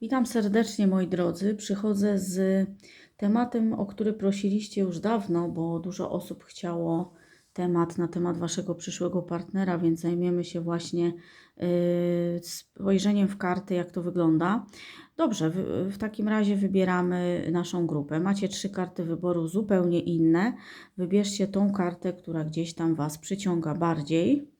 Witam serdecznie moi drodzy. Przychodzę z tematem, o który prosiliście już dawno, bo dużo osób chciało temat na temat waszego przyszłego partnera, więc zajmiemy się właśnie yy, spojrzeniem w karty, jak to wygląda. Dobrze, w, w takim razie wybieramy naszą grupę. Macie trzy karty wyboru zupełnie inne. Wybierzcie tą kartę, która gdzieś tam was przyciąga bardziej.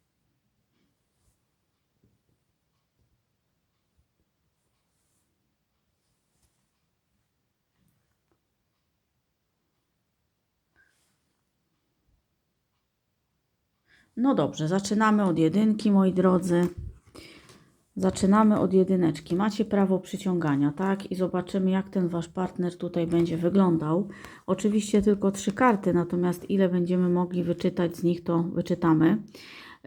No dobrze, zaczynamy od jedynki, moi drodzy. Zaczynamy od jedyneczki. Macie prawo przyciągania, tak? I zobaczymy, jak ten wasz partner tutaj będzie wyglądał. Oczywiście tylko trzy karty, natomiast ile będziemy mogli wyczytać z nich, to wyczytamy.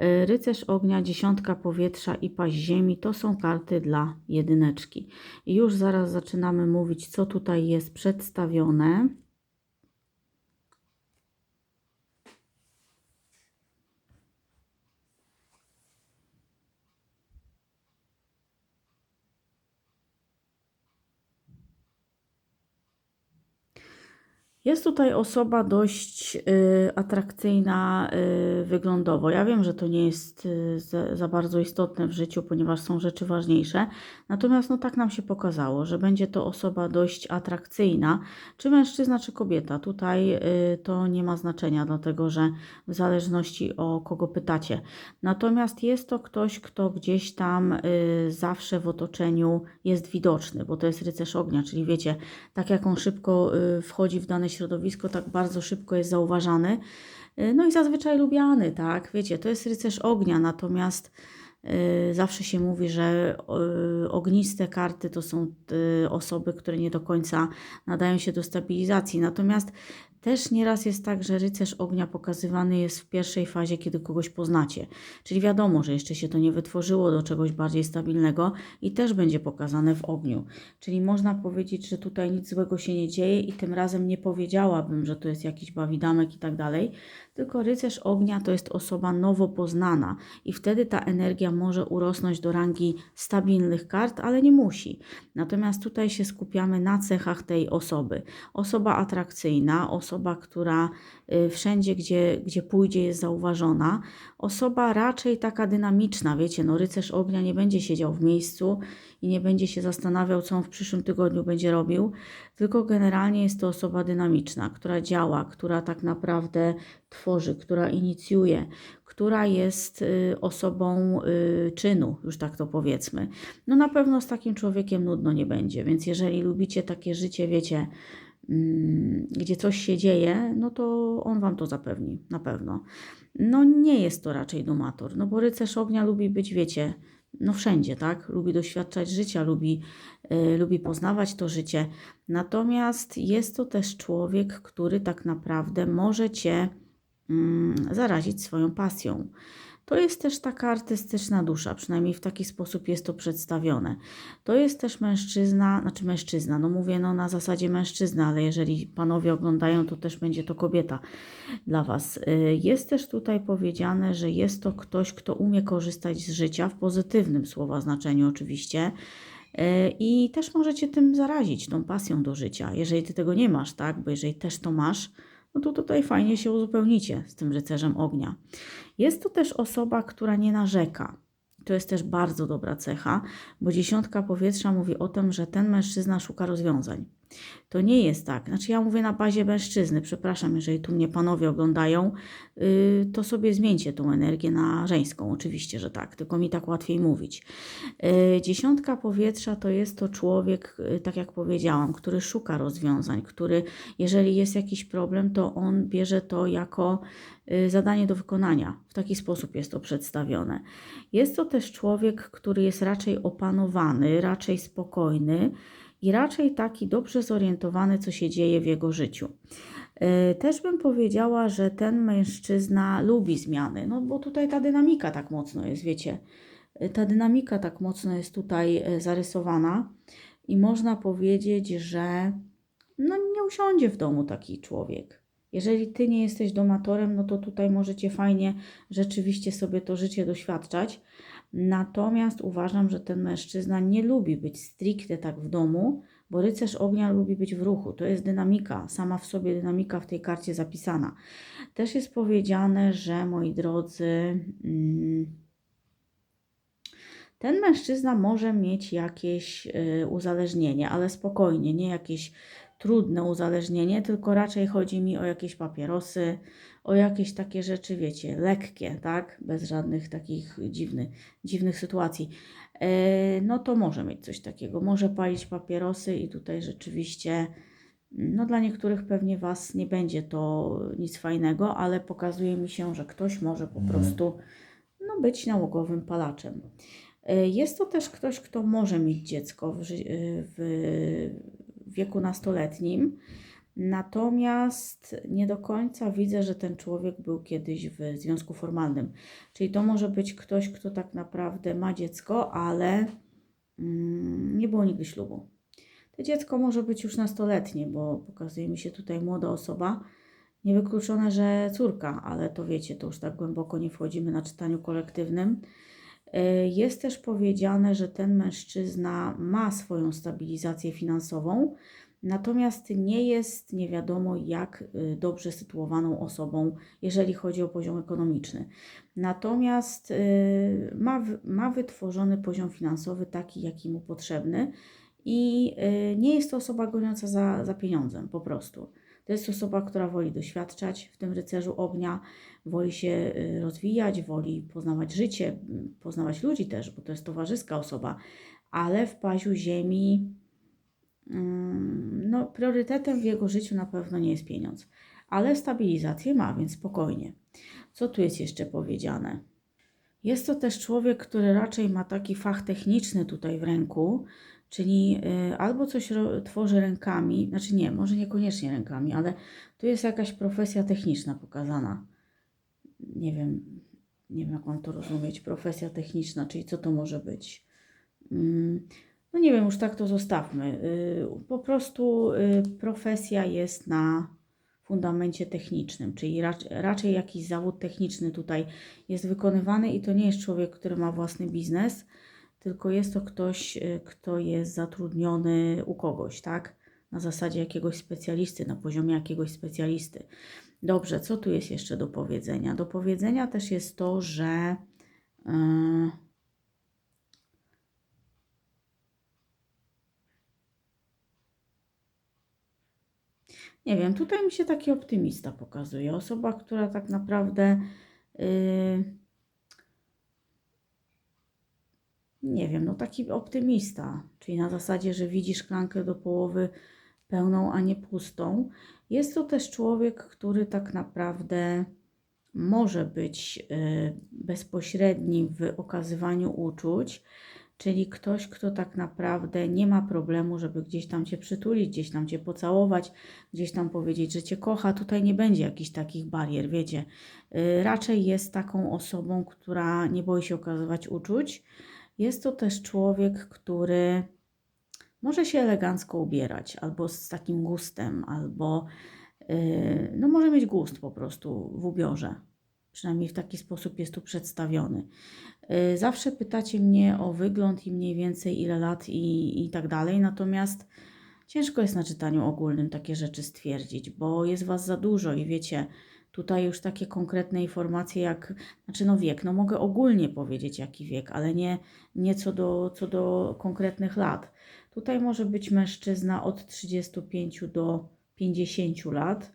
Y, Rycerz ognia, dziesiątka powietrza i paść ziemi to są karty dla jedyneczki. I już zaraz zaczynamy mówić, co tutaj jest przedstawione. Jest tutaj osoba dość y, atrakcyjna y, wyglądowo. Ja wiem, że to nie jest y, za, za bardzo istotne w życiu, ponieważ są rzeczy ważniejsze. Natomiast no tak nam się pokazało, że będzie to osoba dość atrakcyjna, czy mężczyzna, czy kobieta. Tutaj y, to nie ma znaczenia, dlatego że w zależności o kogo pytacie. Natomiast jest to ktoś, kto gdzieś tam y, zawsze w otoczeniu jest widoczny, bo to jest rycerz ognia, czyli wiecie, tak jak on szybko y, wchodzi w dane środowisko, tak bardzo szybko jest zauważany. No i zazwyczaj lubiany, tak? Wiecie, to jest rycerz ognia, natomiast y, zawsze się mówi, że y, ogniste karty to są y, osoby, które nie do końca nadają się do stabilizacji. Natomiast też nieraz jest tak, że rycerz ognia pokazywany jest w pierwszej fazie, kiedy kogoś poznacie. Czyli wiadomo, że jeszcze się to nie wytworzyło do czegoś bardziej stabilnego i też będzie pokazane w ogniu. Czyli można powiedzieć, że tutaj nic złego się nie dzieje i tym razem nie powiedziałabym, że to jest jakiś bawidamek i tak dalej, tylko rycerz ognia to jest osoba nowo poznana i wtedy ta energia może urosnąć do rangi stabilnych kart, ale nie musi. Natomiast tutaj się skupiamy na cechach tej osoby. Osoba atrakcyjna, osoba, która y, wszędzie, gdzie, gdzie pójdzie, jest zauważona. Osoba raczej taka dynamiczna, wiecie, no rycerz ognia nie będzie siedział w miejscu i nie będzie się zastanawiał, co on w przyszłym tygodniu będzie robił, tylko generalnie jest to osoba dynamiczna, która działa, która tak naprawdę tworzy, która inicjuje, która jest y, osobą y, czynu, już tak to powiedzmy. No na pewno z takim człowiekiem nudno nie będzie, więc jeżeli lubicie takie życie, wiecie, gdzie coś się dzieje, no to on Wam to zapewni, na pewno. No nie jest to raczej domator, no bo rycerz ognia lubi być, wiecie, no wszędzie, tak? Lubi doświadczać życia, lubi, y, lubi poznawać to życie. Natomiast jest to też człowiek, który tak naprawdę może Cię mm, zarazić swoją pasją. To jest też taka artystyczna dusza, przynajmniej w taki sposób jest to przedstawione. To jest też mężczyzna, znaczy mężczyzna, no mówię no na zasadzie mężczyzna, ale jeżeli panowie oglądają, to też będzie to kobieta dla Was. Y, Jest też tutaj powiedziane, że jest to ktoś, kto umie korzystać z życia w pozytywnym słowa znaczeniu oczywiście. Y, I też możecie tym zarazić, tą pasją do życia, jeżeli Ty tego nie masz, tak? Bo jeżeli też to masz, no to tutaj fajnie się uzupełnicie z tym rycerzem ognia. Jest to też osoba, która nie narzeka. To jest też bardzo dobra cecha, bo dziesiątka powietrza mówi o tym, że ten mężczyzna szuka rozwiązań. To nie jest tak. Znaczy, ja mówię na bazie mężczyzny, przepraszam, jeżeli tu mnie panowie oglądają, yy, to sobie zmieńcie tą energię na żeńską. Oczywiście, że tak, tylko mi tak łatwiej mówić. Yy, dziesiątka powietrza to jest to człowiek, yy, tak jak powiedziałam, który szuka rozwiązań, który, jeżeli jest jakiś problem, to on bierze to jako y, zadanie do wykonania. W taki sposób jest to przedstawione. Jest to też człowiek, który jest raczej opanowany, raczej spokojny i raczej taki dobrze zorientowany, co się dzieje w jego życiu. Y, Też bym powiedziała, że ten mężczyzna lubi zmiany, no bo tutaj ta dynamika tak mocno jest, wiecie. Y, Ta dynamika tak mocno jest tutaj y, zarysowana i można powiedzieć, że no nie usiądzie w domu taki człowiek. Jeżeli ty nie jesteś domatorem, no to tutaj możecie fajnie rzeczywiście sobie to życie doświadczać. Natomiast uważam, że ten mężczyzna nie lubi być stricte tak w domu, bo rycerz ognia lubi być w ruchu. To jest dynamika, sama w sobie dynamika w tej karcie zapisana. Też jest powiedziane, że moi drodzy, mm, ten mężczyzna może mieć jakieś y, uzależnienie, ale spokojnie, nie jakieś trudne uzależnienie, tylko raczej chodzi mi o jakieś papierosy, o jakieś takie rzeczy, wiecie, lekkie, tak? Bez żadnych takich dziwnych, dziwnych sytuacji. E, no to może mieć coś takiego. Może palić papierosy i tutaj rzeczywiście, no dla niektórych pewnie Was nie będzie to nic fajnego, ale pokazuje mi się, że ktoś może po prostu no, być nałogowym palaczem. E, Jest to też ktoś, kto może mieć dziecko w, ży- w wieku nastoletnim, natomiast nie do końca widzę, że ten człowiek był kiedyś w związku formalnym. Czyli to może być ktoś, kto tak naprawdę ma dziecko, ale mm, nie było nigdy ślubu. To dziecko może być już nastoletnie, bo pokazuje mi się tutaj młoda osoba. Niewykluczone, że córka, ale to wiecie, to już tak głęboko nie wchodzimy na czytaniu kolektywnym. Y, Jest też powiedziane, że ten mężczyzna ma swoją stabilizację finansową, natomiast nie jest nie wiadomo jak y, dobrze sytuowaną osobą, jeżeli chodzi o poziom ekonomiczny. Natomiast y, ma, ma wytworzony poziom finansowy taki, jaki mu potrzebny i y, nie jest to osoba goniąca za, za pieniądzem, po prostu. To jest osoba, która woli doświadczać w tym rycerzu ognia, woli się rozwijać, woli poznawać życie, poznawać ludzi też, bo to jest towarzyska osoba, ale w paziu ziemi no, priorytetem w jego życiu na pewno nie jest pieniądz, ale stabilizację ma, więc spokojnie. Co tu jest jeszcze powiedziane? Jest to też człowiek, który raczej ma taki fach techniczny tutaj w ręku, czyli y, albo coś tworzy rękami, znaczy nie, może niekoniecznie rękami, ale tu jest jakaś profesja techniczna pokazana. Nie wiem, nie wiem jak mam to rozumieć, profesja techniczna, czyli co to może być. No nie wiem, już tak to zostawmy. Y, Po prostu y, profesja jest na fundamencie technicznym, czyli rac- raczej jakiś zawód techniczny tutaj jest wykonywany i to nie jest człowiek, który ma własny biznes, tylko jest to ktoś, y, kto jest zatrudniony u kogoś, tak? Na zasadzie jakiegoś specjalisty, na poziomie jakiegoś specjalisty. Dobrze, co tu jest jeszcze do powiedzenia? Do powiedzenia też jest to, że yy, nie wiem, tutaj mi się taki optymista pokazuje. Osoba, która tak naprawdę yy, nie wiem, no taki optymista, czyli na zasadzie, że widzi szklankę do połowy pełną, a nie pustą. Jest to też człowiek, który tak naprawdę może być y, bezpośredni w okazywaniu uczuć, czyli ktoś, kto tak naprawdę nie ma problemu, żeby gdzieś tam cię przytulić, gdzieś tam cię pocałować, gdzieś tam powiedzieć, że cię kocha. Tutaj nie będzie jakichś takich barier, wiecie. Y, Raczej jest taką osobą, która nie boi się okazywać uczuć. Jest to też człowiek, który może się elegancko ubierać, albo z takim gustem, albo yy, no może mieć gust po prostu w ubiorze. Przynajmniej w taki sposób jest tu przedstawiony. Yy, Zawsze pytacie mnie o wygląd i mniej więcej ile lat i, i tak dalej, natomiast ciężko jest na czytaniu ogólnym takie rzeczy stwierdzić, bo jest Was za dużo i wiecie, tutaj już takie konkretne informacje jak, znaczy no wiek, no mogę ogólnie powiedzieć jaki wiek, ale nie, nie co, do, co do konkretnych lat. Tutaj może być mężczyzna od 35 do 50 lat.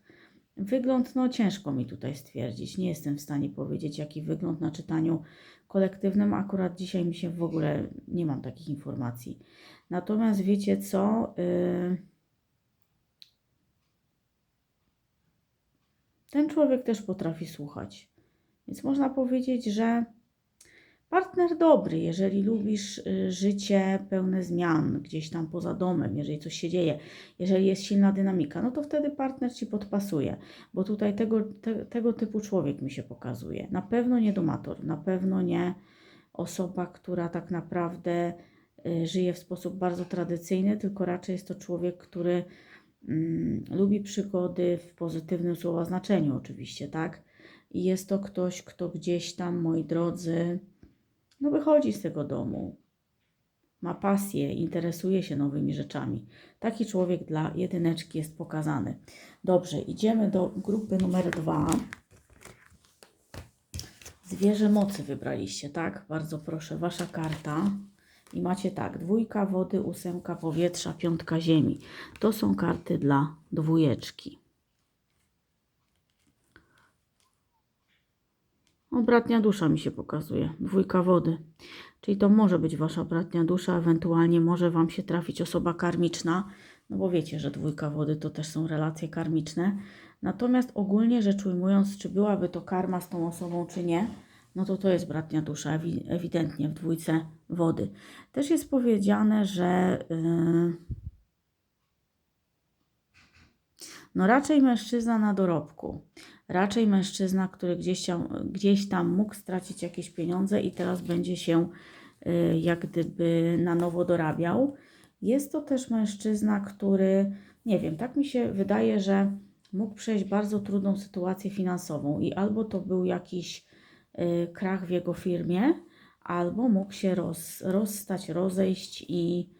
Wygląd, no ciężko mi tutaj stwierdzić. Nie jestem w stanie powiedzieć, jaki wygląd na czytaniu kolektywnym. Akurat dzisiaj mi się w ogóle nie mam takich informacji. Natomiast wiecie co? Yy... Ten człowiek też potrafi słuchać. Więc można powiedzieć, że partner dobry, jeżeli lubisz y, życie pełne zmian gdzieś tam poza domem, jeżeli coś się dzieje, jeżeli jest silna dynamika, no to wtedy partner ci podpasuje, bo tutaj tego, te, tego typu człowiek mi się pokazuje. Na pewno nie domator, na pewno nie osoba, która tak naprawdę y, żyje w sposób bardzo tradycyjny, tylko raczej jest to człowiek, który mm, lubi przygody w pozytywnym słowa znaczeniu, oczywiście, tak? I jest to ktoś, kto gdzieś tam, moi drodzy, no wychodzi z tego domu, ma pasję, interesuje się nowymi rzeczami. Taki człowiek dla jedyneczki jest pokazany. Dobrze, idziemy do grupy numer dwa. Zwierzę mocy wybraliście, tak? Bardzo proszę, wasza karta. I macie tak, dwójka wody, ósemka powietrza, piątka ziemi. To są karty dla dwójeczki. O, bratnia dusza mi się pokazuje. Dwójka wody. Czyli to może być wasza bratnia dusza, ewentualnie może wam się trafić osoba karmiczna, no bo wiecie, że dwójka wody to też są relacje karmiczne. Natomiast ogólnie rzecz ujmując, czy byłaby to karma z tą osobą, czy nie, no to to jest bratnia dusza, ewi- ewidentnie w dwójce wody. Też jest powiedziane, że yy, no raczej mężczyzna na dorobku. Raczej mężczyzna, który gdzieś tam, gdzieś tam mógł stracić jakieś pieniądze i teraz będzie się y, jak gdyby na nowo dorabiał. Jest to też mężczyzna, który, nie wiem, tak mi się wydaje, że mógł przejść bardzo trudną sytuację finansową i albo to był jakiś y, krach w jego firmie, albo mógł się roz, rozstać, rozejść i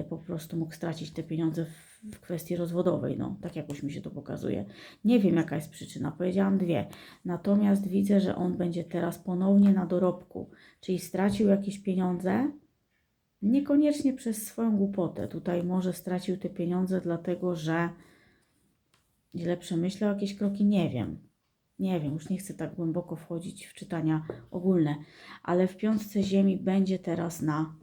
y, po prostu mógł stracić te pieniądze w, w kwestii rozwodowej. No, tak jakoś mi się to pokazuje. Nie wiem, jaka jest przyczyna. Powiedziałam dwie. Natomiast widzę, że on będzie teraz ponownie na dorobku, czyli stracił jakieś pieniądze, niekoniecznie przez swoją głupotę. Tutaj może stracił te pieniądze, dlatego że źle przemyślał jakieś kroki, nie wiem. Nie wiem, już nie chcę tak głęboko wchodzić w czytania ogólne, ale w piątce ziemi będzie teraz na,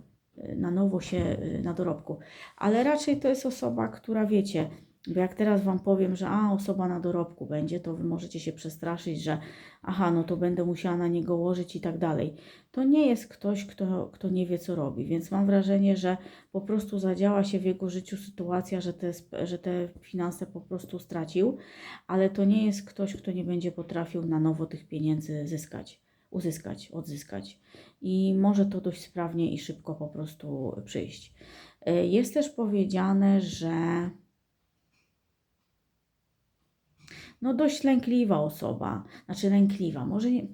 na nowo się y, na dorobku. Ale raczej to jest osoba, która wiecie, bo jak teraz Wam powiem, że a, osoba na dorobku będzie, to Wy możecie się przestraszyć, że aha, no to będę musiała na niego łożyć i tak dalej. To nie jest ktoś, kto, kto nie wie, co robi, więc mam wrażenie, że po prostu zadziała się w jego życiu sytuacja, że te, że te finanse po prostu stracił, ale to nie jest ktoś, kto nie będzie potrafił na nowo tych pieniędzy zyskać, uzyskać, odzyskać. I może to dość sprawnie i szybko po prostu przyjść. Y, Jest też powiedziane, że no dość lękliwa osoba, znaczy lękliwa, może nie,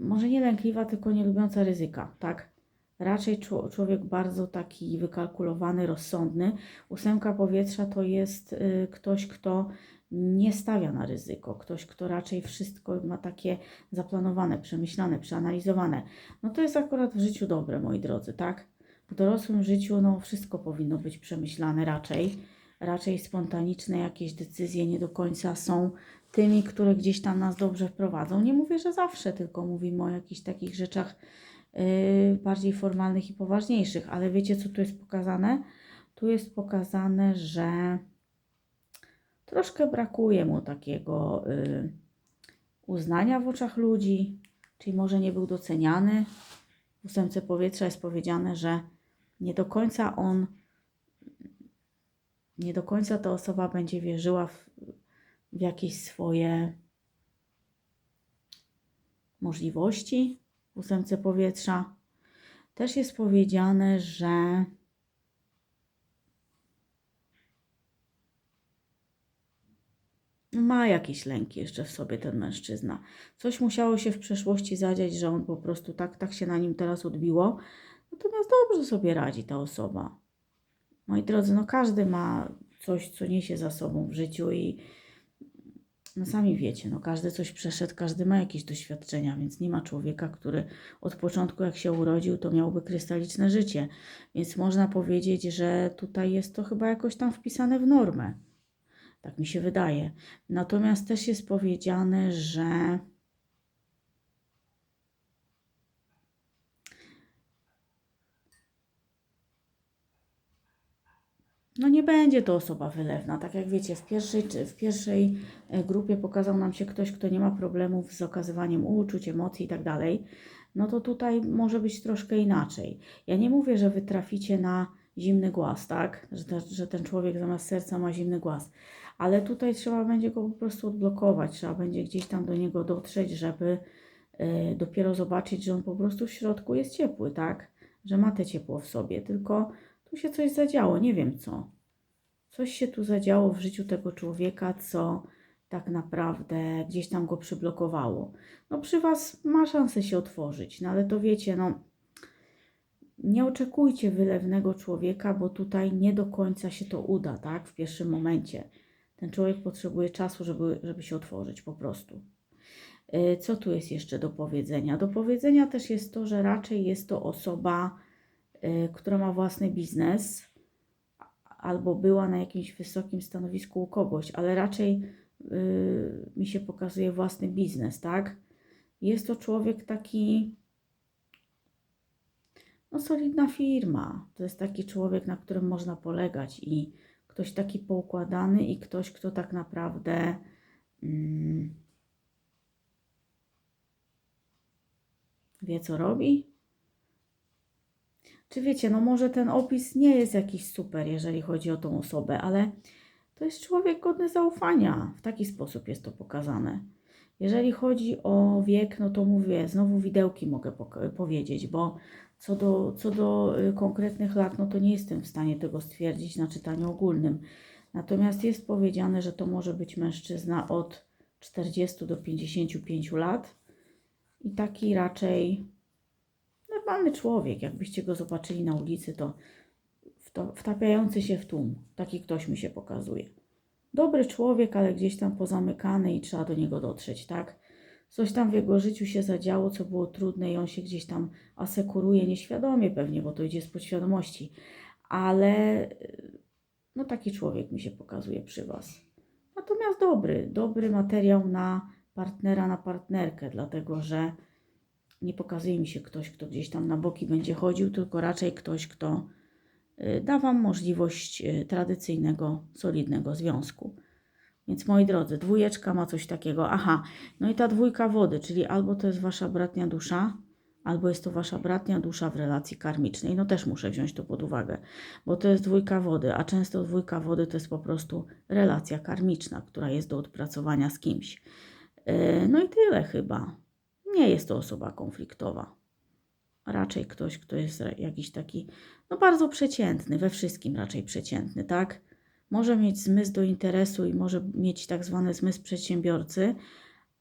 może nie lękliwa, tylko nie lubiąca ryzyka, tak? Raczej człowiek bardzo taki wykalkulowany, rozsądny. Ósemka powietrza to jest y, ktoś, kto nie stawia na ryzyko, ktoś, kto raczej wszystko ma takie zaplanowane, przemyślane, przeanalizowane. No to jest akurat w życiu dobre, moi drodzy, tak? W dorosłym życiu no wszystko powinno być przemyślane raczej. Raczej spontaniczne jakieś decyzje nie do końca są tymi, które gdzieś tam nas dobrze wprowadzą. Nie mówię, że zawsze, tylko mówimy o jakichś takich rzeczach bardziej formalnych i poważniejszych. Ale wiecie, co tu jest pokazane? Tu jest pokazane, że troszkę brakuje mu takiego yy, uznania w oczach ludzi, czyli może nie był doceniany. W ósemce powietrza jest powiedziane, że nie do końca on, nie do końca ta osoba będzie wierzyła w, w jakieś swoje możliwości ósemce powietrza. Też jest powiedziane, że ma jakieś lęki jeszcze w sobie ten mężczyzna. Coś musiało się w przeszłości zadziać, że on po prostu tak, tak się na nim teraz odbiło. Natomiast dobrze sobie radzi ta osoba. Moi drodzy, no każdy ma coś, co niesie za sobą w życiu i no sami wiecie, no każdy coś przeszedł, każdy ma jakieś doświadczenia, więc nie ma człowieka, który od początku jak się urodził, to miałby krystaliczne życie. Więc można powiedzieć, że tutaj jest to chyba jakoś tam wpisane w normę. Tak mi się wydaje. Natomiast też jest powiedziane, że no nie będzie to osoba wylewna. Tak jak wiecie, w pierwszej, w pierwszej e, grupie pokazał nam się ktoś, kto nie ma problemów z okazywaniem uczuć, emocji i tak dalej. No to tutaj może być troszkę inaczej. Ja nie mówię, że wy traficie na zimny głaz, tak? Że, że ten człowiek zamiast serca ma zimny głaz. Ale tutaj trzeba będzie go po prostu odblokować, trzeba będzie gdzieś tam do niego dotrzeć, żeby y, dopiero zobaczyć, że on po prostu w środku jest ciepły, tak? Że ma te ciepło w sobie, tylko tu się coś zadziało, nie wiem co. Coś się tu zadziało w życiu tego człowieka, co tak naprawdę gdzieś tam go przyblokowało. No przy Was ma szansę się otworzyć, no ale to wiecie, no nie oczekujcie wylewnego człowieka, bo tutaj nie do końca się to uda, tak? W pierwszym momencie. Ten człowiek potrzebuje czasu, żeby, żeby się otworzyć po prostu. Y, Co tu jest jeszcze do powiedzenia? Do powiedzenia też jest to, że raczej jest to osoba, która ma własny biznes albo była na jakimś wysokim stanowisku u kogoś, ale raczej y, mi się pokazuje własny biznes, tak? Jest to człowiek taki, no solidna firma. To jest taki człowiek, na którym można polegać i ktoś taki poukładany i ktoś, kto tak naprawdę mm, wie, co robi. Czy wiecie, no może ten opis nie jest jakiś super, jeżeli chodzi o tą osobę, ale to jest człowiek godny zaufania. W taki sposób jest to pokazane. Jeżeli chodzi o wiek, no to mówię, znowu widełki mogę powiedzieć, bo co do, co do y, konkretnych lat, no to nie jestem w stanie tego stwierdzić na czytaniu ogólnym. Natomiast jest powiedziane, że to może być mężczyzna od 40 do 55 lat i taki raczej normalny człowiek. Jakbyście go zobaczyli na ulicy, to wto- wtapiający się w tłum. Taki ktoś mi się pokazuje. Dobry człowiek, ale gdzieś tam pozamykany i trzeba do niego dotrzeć, tak? Coś tam w jego życiu się zadziało, co było trudne i on się gdzieś tam asekuruje nieświadomie pewnie, bo to idzie z podświadomości. Ale y, no taki człowiek mi się pokazuje przy Was. Natomiast dobry, dobry materiał na partnera, na partnerkę, dlatego że nie pokazuje mi się ktoś, kto gdzieś tam na boki będzie chodził, tylko raczej ktoś, kto y, da Wam możliwość y, tradycyjnego, solidnego związku. Więc moi drodzy, dwójeczka ma coś takiego. Aha, no i ta dwójka wody, czyli albo to jest Wasza bratnia dusza, albo jest to Wasza bratnia dusza w relacji karmicznej. No też muszę wziąć to pod uwagę, bo to jest dwójka wody, a często dwójka wody to jest po prostu relacja karmiczna, która jest do odpracowania z kimś. Yy, No i tyle chyba. Nie jest to osoba konfliktowa. Raczej ktoś, kto jest jakiś taki, no bardzo przeciętny, we wszystkim raczej przeciętny, tak? Może mieć zmysł do interesu i może mieć tak zwany zmysł przedsiębiorcy,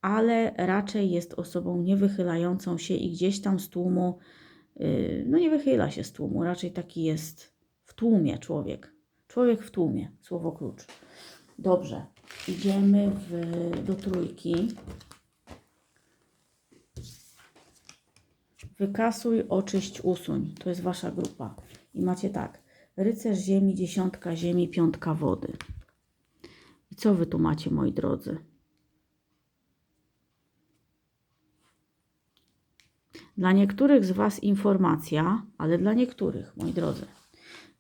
ale raczej jest osobą niewychylającą się i gdzieś tam z tłumu, yy, no nie wychyla się z tłumu, raczej taki jest w tłumie człowiek. Człowiek w tłumie, słowo klucz. Dobrze, idziemy w, do trójki. Wykasuj, oczyść, usuń. To jest wasza grupa. I macie tak. Rycerz ziemi, dziesiątka ziemi, piątka wody. I co wy tu macie, moi drodzy? Dla niektórych z was informacja, ale dla niektórych, moi drodzy,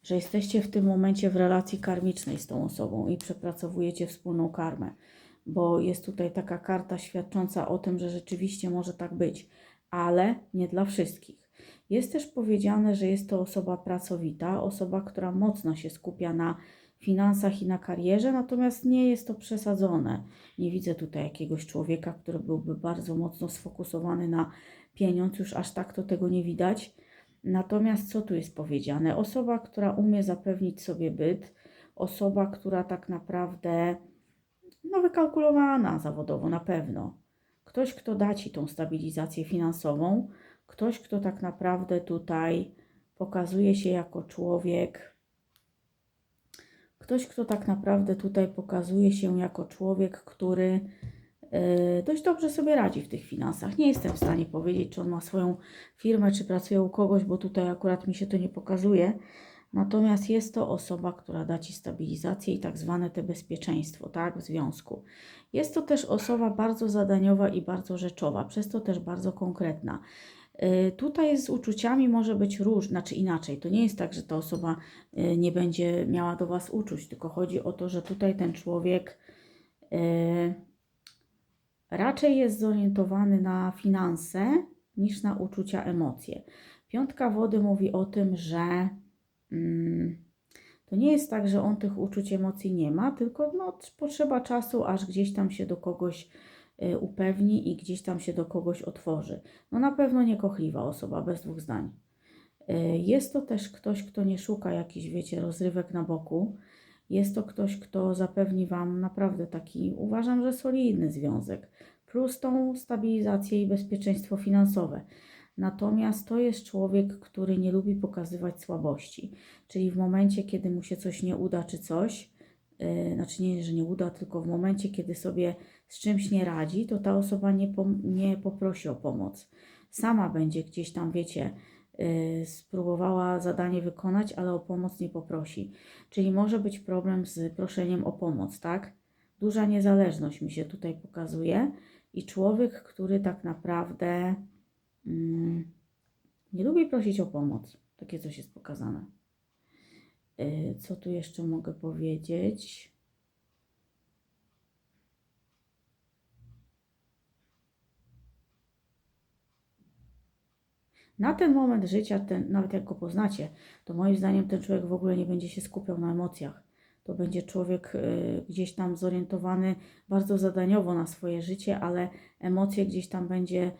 że jesteście w tym momencie w relacji karmicznej z tą osobą i przepracowujecie wspólną karmę, bo jest tutaj taka karta świadcząca o tym, że rzeczywiście może tak być, ale nie dla wszystkich. Jest też powiedziane, że jest to osoba pracowita, osoba, która mocno się skupia na finansach i na karierze, natomiast nie jest to przesadzone. Nie widzę tutaj jakiegoś człowieka, który byłby bardzo mocno sfokusowany na pieniądz, już aż tak to tego nie widać. Natomiast co tu jest powiedziane? Osoba, która umie zapewnić sobie byt, osoba, która tak naprawdę, no wykalkulowana zawodowo na pewno. Ktoś, kto da Ci tą stabilizację finansową, ktoś, kto tak naprawdę tutaj pokazuje się jako człowiek, ktoś, kto tak naprawdę tutaj pokazuje się jako człowiek, który yy, dość dobrze sobie radzi w tych finansach. Nie jestem w stanie powiedzieć, czy on ma swoją firmę, czy pracuje u kogoś, bo tutaj akurat mi się to nie pokazuje. Natomiast jest to osoba, która da Ci stabilizację i tak zwane te bezpieczeństwo, tak, w związku. Jest to też osoba bardzo zadaniowa i bardzo rzeczowa, przez to też bardzo konkretna. Y, Tutaj z uczuciami może być róż, znaczy inaczej. To nie jest tak, że ta osoba y, nie będzie miała do Was uczuć, tylko chodzi o to, że tutaj ten człowiek y, raczej jest zorientowany na finanse niż na uczucia, emocje. Piątka wody mówi o tym, że to nie jest tak, że on tych uczuć, emocji nie ma, tylko no, potrzeba czasu, aż gdzieś tam się do kogoś y, upewni i gdzieś tam się do kogoś otworzy. No na pewno niekochliwa osoba, bez dwóch zdań. Y, Jest to też ktoś, kto nie szuka jakichś, wiecie, rozrywek na boku. Jest to ktoś, kto zapewni Wam naprawdę taki, uważam, że solidny związek, plus tą stabilizację i bezpieczeństwo finansowe. Natomiast to jest człowiek, który nie lubi pokazywać słabości. Czyli w momencie, kiedy mu się coś nie uda, czy coś, yy, znaczy nie, że nie uda, tylko w momencie, kiedy sobie z czymś nie radzi, to ta osoba nie, pom- nie poprosi o pomoc. Sama będzie gdzieś tam, wiecie, yy, spróbowała zadanie wykonać, ale o pomoc nie poprosi. Czyli może być problem z proszeniem o pomoc, tak? Duża niezależność mi się tutaj pokazuje i człowiek, który tak naprawdę nie lubi prosić o pomoc. Takie coś jest pokazane. Yy, Co tu jeszcze mogę powiedzieć? Na ten moment życia, ten, nawet jak go poznacie, to moim zdaniem ten człowiek w ogóle nie będzie się skupiał na emocjach. To będzie człowiek y, gdzieś tam zorientowany bardzo zadaniowo na swoje życie, ale emocje gdzieś tam będzie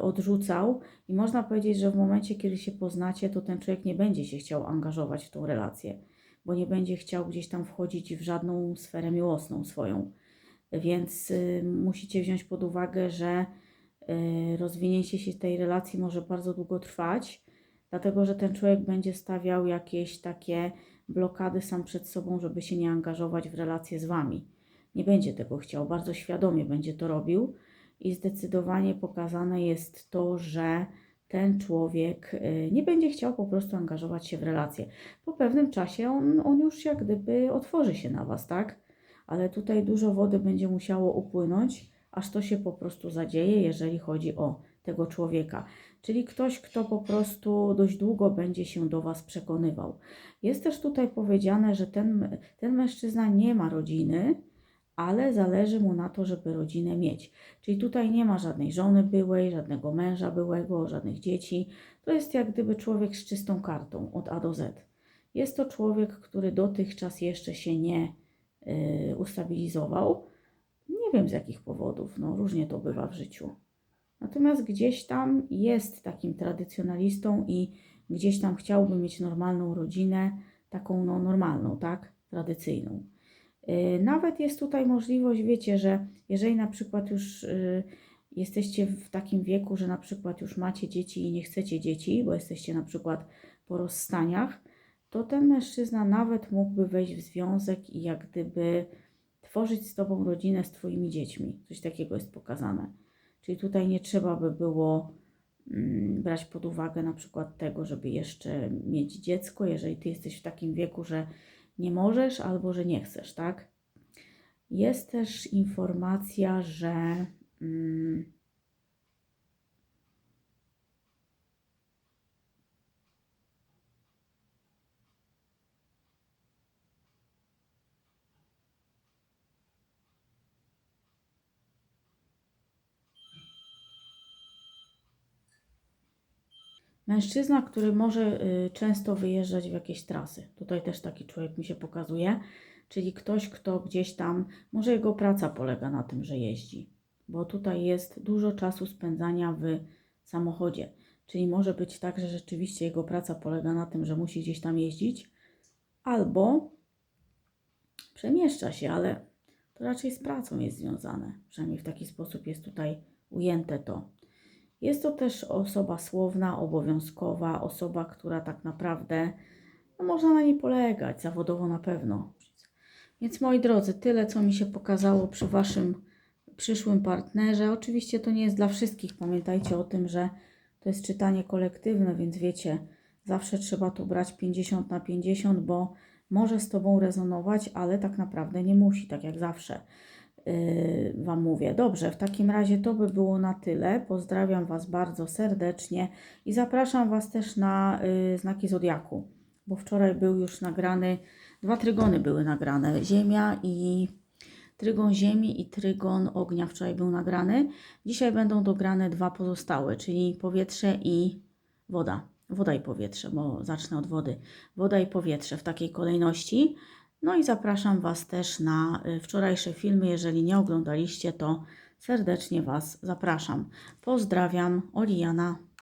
odrzucał. I można powiedzieć, że w momencie, kiedy się poznacie, to ten człowiek nie będzie się chciał angażować w tą relację, bo nie będzie chciał gdzieś tam wchodzić w żadną sferę miłosną swoją. Więc y, musicie wziąć pod uwagę, że y, rozwinięcie się tej relacji może bardzo długo trwać, dlatego że ten człowiek będzie stawiał jakieś takie blokady sam przed sobą, żeby się nie angażować w relacje z wami. Nie będzie tego chciał, bardzo świadomie będzie to robił i zdecydowanie pokazane jest to, że ten człowiek y, nie będzie chciał po prostu angażować się w relacje. Po pewnym czasie on, on już jak gdyby otworzy się na was, tak? Ale tutaj dużo wody będzie musiało upłynąć, aż to się po prostu zadzieje, jeżeli chodzi o tego człowieka. Czyli ktoś, kto po prostu dość długo będzie się do Was przekonywał. Jest też tutaj powiedziane, że ten, ten mężczyzna nie ma rodziny, ale zależy mu na to, żeby rodzinę mieć. Czyli tutaj nie ma żadnej żony byłej, żadnego męża byłego, żadnych dzieci. To jest jak gdyby człowiek z czystą kartą od A do Z. Jest to człowiek, który dotychczas jeszcze się nie y, ustabilizował. Nie wiem z jakich powodów, no różnie to bywa w życiu. Natomiast gdzieś tam jest takim tradycjonalistą i gdzieś tam chciałby mieć normalną rodzinę, taką no normalną, tak? Tradycyjną. Yy, Nawet jest tutaj możliwość, wiecie, że jeżeli na przykład już yy, jesteście w takim wieku, że na przykład już macie dzieci i nie chcecie dzieci, bo jesteście na przykład po rozstaniach, to ten mężczyzna nawet mógłby wejść w związek i jak gdyby tworzyć z tobą rodzinę z twoimi dziećmi. Coś takiego jest pokazane. Czyli tutaj nie trzeba by było mm, brać pod uwagę na przykład tego, żeby jeszcze mieć dziecko, jeżeli ty jesteś w takim wieku, że nie możesz albo że nie chcesz, tak? Jest też informacja, że mm, Mężczyzna, który może y, często wyjeżdżać w jakieś trasy. Tutaj też taki człowiek mi się pokazuje. Czyli ktoś, kto gdzieś tam, może jego praca polega na tym, że jeździ, bo tutaj jest dużo czasu spędzania w samochodzie. Czyli może być tak, że rzeczywiście jego praca polega na tym, że musi gdzieś tam jeździć, albo przemieszcza się, ale to raczej z pracą jest związane. Przynajmniej w taki sposób jest tutaj ujęte to. Jest to też osoba słowna, obowiązkowa, osoba, która tak naprawdę no, można na niej polegać, zawodowo na pewno. Więc moi drodzy, tyle co mi się pokazało przy Waszym przyszłym partnerze. Oczywiście to nie jest dla wszystkich. Pamiętajcie o tym, że to jest czytanie kolektywne, więc wiecie, zawsze trzeba to brać 50 na 50, bo może z Tobą rezonować, ale tak naprawdę nie musi, tak jak zawsze Wam mówię. Dobrze, w takim razie to by było na tyle. Pozdrawiam Was bardzo serdecznie i zapraszam Was też na yy, znaki Zodiaku, bo wczoraj był już nagrany, dwa trygony były nagrane, Ziemia i trygon Ziemi i trygon ognia wczoraj był nagrany. Dzisiaj będą dograne dwa pozostałe, czyli powietrze i woda. Woda i powietrze, bo zacznę od wody. Woda i powietrze w takiej kolejności. No i zapraszam Was też na y, wczorajsze filmy. Jeżeli nie oglądaliście, to serdecznie Was zapraszam. Pozdrawiam, Oliana.